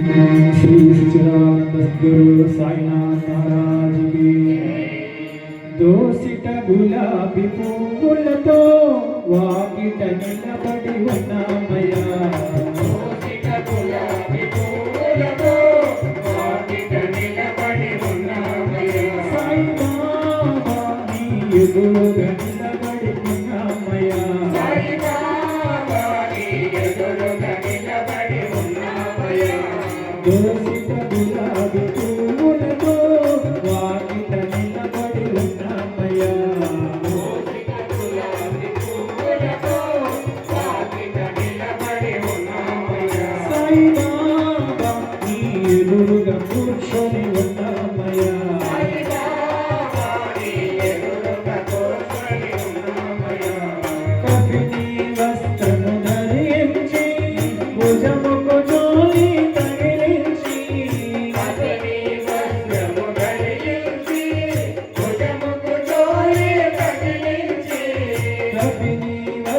శ్రీ సచిరానంద గురు సాయినాథ్ మహారాజ్కి దోసిట గులాబీ పువ్వులతో వాకిట నిలబడి ఉన్నావు. Thank you.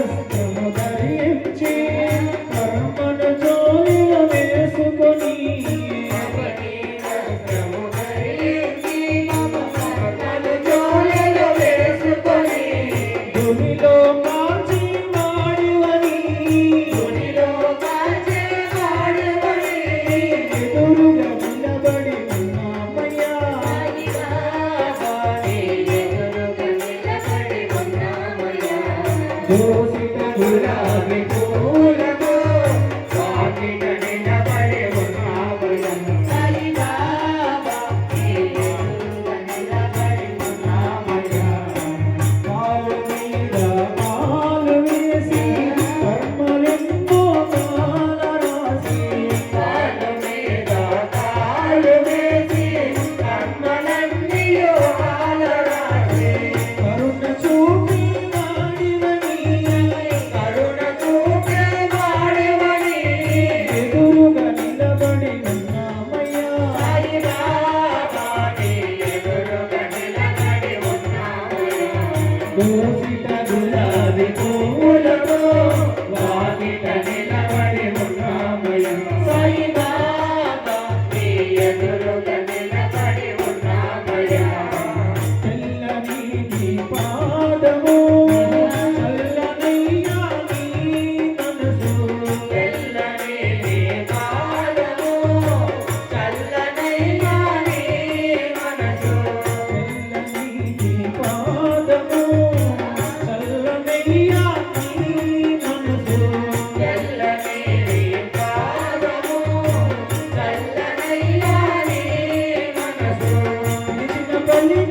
Hey. புறாவை போல Thank you. When you.